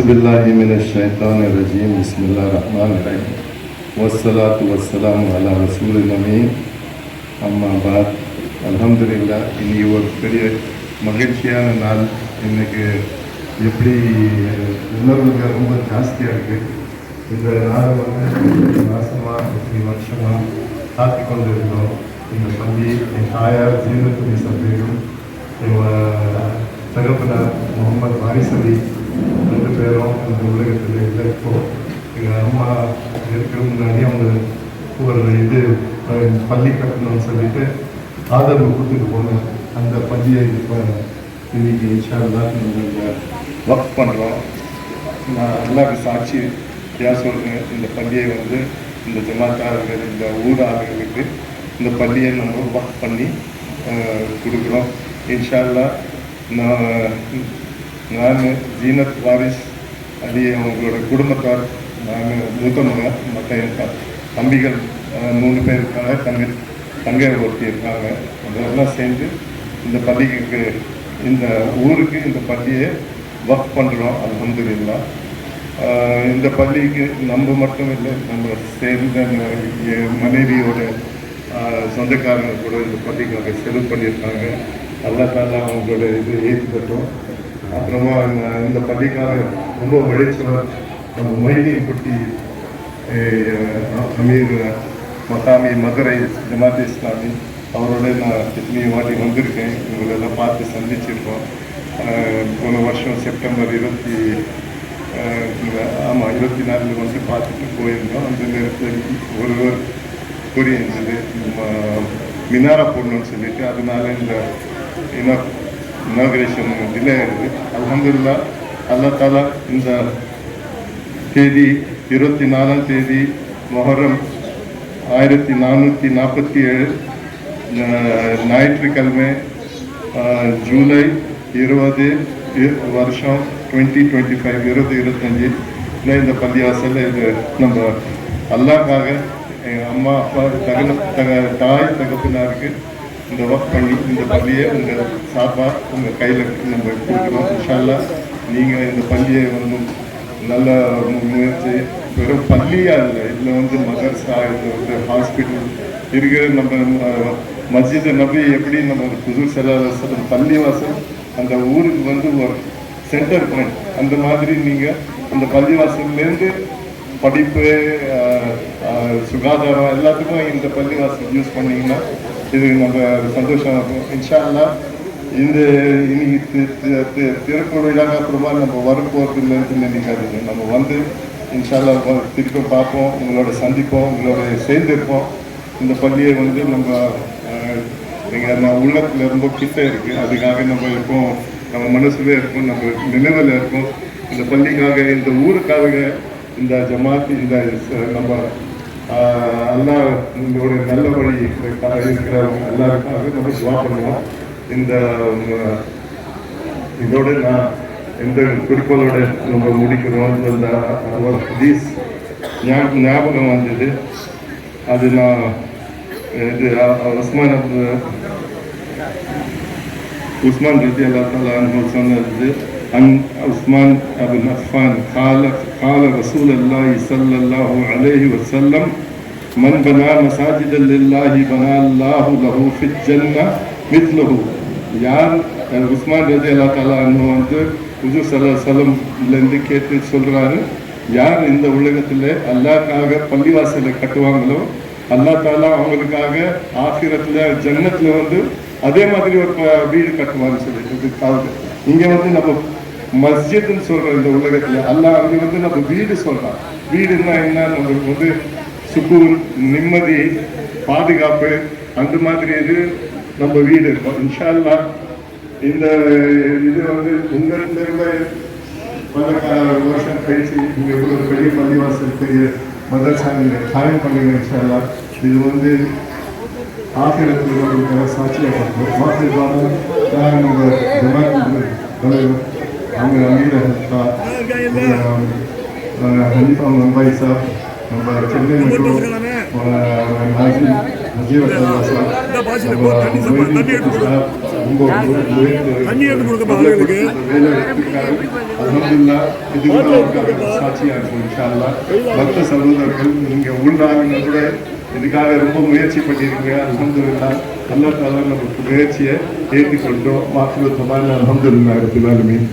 بالله من الشيطان الرجيم بسم الله الرحمن الرحيم والصلاة والسلام على رسول الأمين அம்மா பாத் அல்ஹம்துலில்லா இன்னைக்கு ஒரு பெரிய மகிழ்ச்சியான நாள் இன்னைக்கு எப்படி உணர்வுகள் ரொம்ப ஜாஸ்தியாக இருக்குது இந்த நாள் வந்து மாசமாக இப்படி வருஷமாக காத்து கொண்டு இருந்தோம் இந்த பள்ளி என் தாயார் ஜீவனத்துறை சபையும் எங்கள் தகப்பனார் முகமது வாரிசலி ரெண்டு பேரும் இந்த உலகத்தில் இல்லை எங்கள் அம்மா இருக்கிற முன்னாடி அவங்க ஒரு இது பள்ளி கட்டணும்னு சொல்லிட்டு ஆதரவு கொடுத்துட்டு போனேன் அந்த பள்ளியை இப்போ இன்னைக்கு இன்ஷால்லா நாங்கள் ஒர்க் பண்ணுறோம் நான் எல்லாருக்கும் சாட்சி ஏன் சொல்கிறேன் இந்த பள்ளியை வந்து இந்த ஜமாத்தார்கள் இந்த ஊர் இந்த பள்ளியை நம்ம ஒர்க் பண்ணி கொடுக்குறோம். இன்ஷால்லா நான் நான் ஜீனத் வாரிஸ் அது அவங்களோட குடும்பத்தார் மூத்த மூத்தவங்க மற்ற என் தம்பிகள் மூணு பேர் இருக்காங்க தங்க தங்கை ஒருத்தி இருக்காங்க. அதெல்லாம் சேர்ந்து இந்த பள்ளிக்கு இந்த ஊருக்கு இந்த பள்ளியை ஒர்க் பண்ணுறோம் அது ஆஹ் இந்த பள்ளிக்கு நம்ம மட்டும் இல்லை நம்ம சேர்ந்த மனைவியோட சொந்தக்காரங்க கூட இந்த பள்ளிக்காக செலவு பண்ணியிருக்காங்க. நல்லா தாலா அவங்களோட இது ஏற்றுக்கட்டும் அப்புறமா இந்த- இந்த பள்ளிக்காக ரொம்ப உழைச்சவர் நம்ம மொய்தீன் குட்டி அமீர் மசாமி மதுரை ஜமாத் இஸ்லாமி அவரோட நான் எத்தனை வாட்டி வந்திருக்கேன். இவங்களெல்லாம் பார்த்து சந்திச்சிருக்கோம். போன வருஷம் செப்டம்பர் இருபத்தி ஆமாம் இருபத்தி நாலில் வந்து பார்த்துட்டு போயிருந்தோம். அந்த நேரத்தில் ஒருவர் கூறியிருந்தது மினாரா போடணும்னு சொல்லிட்டு அதனால இந்த இன இனாகிரேஷன் டிலே ஆகிடுது அலமதுல்லா அல்லா தாலா இந்த தேதி இருபத்தி நாலாம் தேதி மொஹரம் ஆயிரத்தி நானூற்றி நாற்பத்தி ஏழு அஹ், ஞாயிற்றுக்கிழமை அஹ், ஜூலை இருபது வருஷம் டுவெண்ட்டி டுவெண்ட்டி ஃபைவ் இருபது இருபத்தஞ்சி. இந்த பள்ளிவாசலில் இது நம்ம அல்லாக்காக எங்கள் அம்மா அப்பா தகன தக தாய் தகப்பினாருக்கு இந்த ஒர்க் பண்ணி இந்த பள்ளியை உங்கள் சார்பாக உங்கள் கையில் நம்ம கொடுக்குறோம் இன்ஷால்லா நீங்கள் இந்த பள்ளியை வந்து நல்ல முயற்சி. வெறும் பள்ளியாக இல்லை இதில் வந்து மதர்சா இதில் வந்து ஹாஸ்பிட்டல் இருக்கிற நம்ம மஸ்ஜிதை மஸ்ஜித் நபி எப்படி நம்ம புது செல்லாத பள்ளி வாசல் அந்த ஊருக்கு வந்து ஒரு சென்டர் பாயிண்ட் அந்த மாதிரி நீங்கள் அந்த பள்ளிவாசல்லேருந்து படிப்பு சுகாதாரம் எல்லாத்துக்கும் இந்த பள்ளிவாசல் யூஸ் பண்ணிங்கன்னா இது நம்ம சந்தோஷம் இன்ஷால்லா இந்த இன்னைக்கு திருக்குறளாக அப்புறமா நம்ம வரப்போகிறது இல்லைன்னு நினைக்காதீங்க. நம்ம வந்து இன்ஷால்லா திருப்பி பார்ப்போம் உங்களோட சந்திப்போம் உங்களோட சேர்ந்திருப்போம். இந்த பள்ளியை வந்து நம்ம எங்கள் நம்ம உள்ளத்தில் ரொம்ப கிட்ட இருக்குது அதுக்காக நம்ம இருப்போம் நம்ம மனசுல இருக்கும் நம்ம நினைவில் இருக்கும். இந்த பள்ளிக்காக இந்த ஊருக்காக இந்த ஜமாத் இந்த நம்ம அல்லாஹ் உங்களோட நல்ல வழி இருக்கிறவங்க எல்லாருக்காக நம்ம துவா பண்ணுவோம். இந்த இதோட நான் எந்த குறிக்கோளோட நம்ம முடிக்கிறோம் ஹதீஸ் ஞாபகம் வந்தது. அது நான் இது உஸ்மான் உஸ்மான் ரத்தி அல்லா தாலா சொன்னது. அன் உஸ்மான் அபின் அஃபான் قال قال رسول الله صلى الله عليه وسلم من بنى مساجدا لله بنى الله له في الجنة مثله யார் அஹ், உஸ்மான் ரதி அல்லா தாலா அன்ஹு வந்து புது சல சலம்லேருந்து கேட்டு சொல்றாரு யார் இந்த உலகத்தில் அல்லாஹ்க்காக பள்ளிவாசலை கட்டுவாங்களோ அல்லா தாலா அவங்களுக்காக ஆசிரத்தில் ஜன்னத்தில் வந்து அதே மாதிரி ஒரு ப- வீடு கட்டுவான்னு சொல்லிட்டு இதுக்காக இங்கே வந்து நம்ம மஸ்ஜித்னு சொல்கிறோம் இந்த உலகத்தில் அல்லாஹ் அங்கே வந்து நம்ம வீடு சொல்கிறோம் வீடுன்னா என்ன? நம்மளுக்கு வந்து சுக்கூன் நிம்மதி பாதுகாப்பு அந்த மாதிரி இது நம்ம வீடு இருக்கும். இன்ஷா அல்லாஹ் இந்த இது வந்து உங்கள் திரும்ப பல வருஷம் கழிச்சு இங்கே இவ்வளோ பெரிய பள்ளிவாசல் பெரிய மதரசாங்க காயம் பண்ணுங்க இன்ஷால்லா இது வந்து ஆசிரியத்தில் ஒரு சாட்சியாக பார்க்கணும் வாசல் நான் நாங்கள் நம்ம தலைவர் அவங்க அமீர் ஹனீஃபா மும்பை சார் நம்ம சென்னை மெட்ரோ நாஜி நஜீவ் அல்லாஹ் சார். நம்ம மொய்தீன் சார் ரொம்ப முயற்சி- தண்ணி எடுத்து கொடுக்கப்பா ஆளுங்களுக்கு. இந்த வேலை எடுத்துக்காரு அல்ஹம்துலில்லாஹ் இதுக்கு அவருக்காக சாட்சியா இருக்கும் இன்ஷா அல்லாஹ் மற்ற சகோதரர்கள் நீங்க உள்நாடுங்க கூட இதுக்காக ரொம்ப முயற்சி பண்ணியிருக்கீங்க அல்ஹம்துலில்லாஹ். அல்லாஹ் தாலா நமக்கு முயற்சியை ஏற்றிக்கொண்டோம். மாஃபுல் தமான அல்ஹம்துலில்லாஹ் ரபில் ஆலமீன்.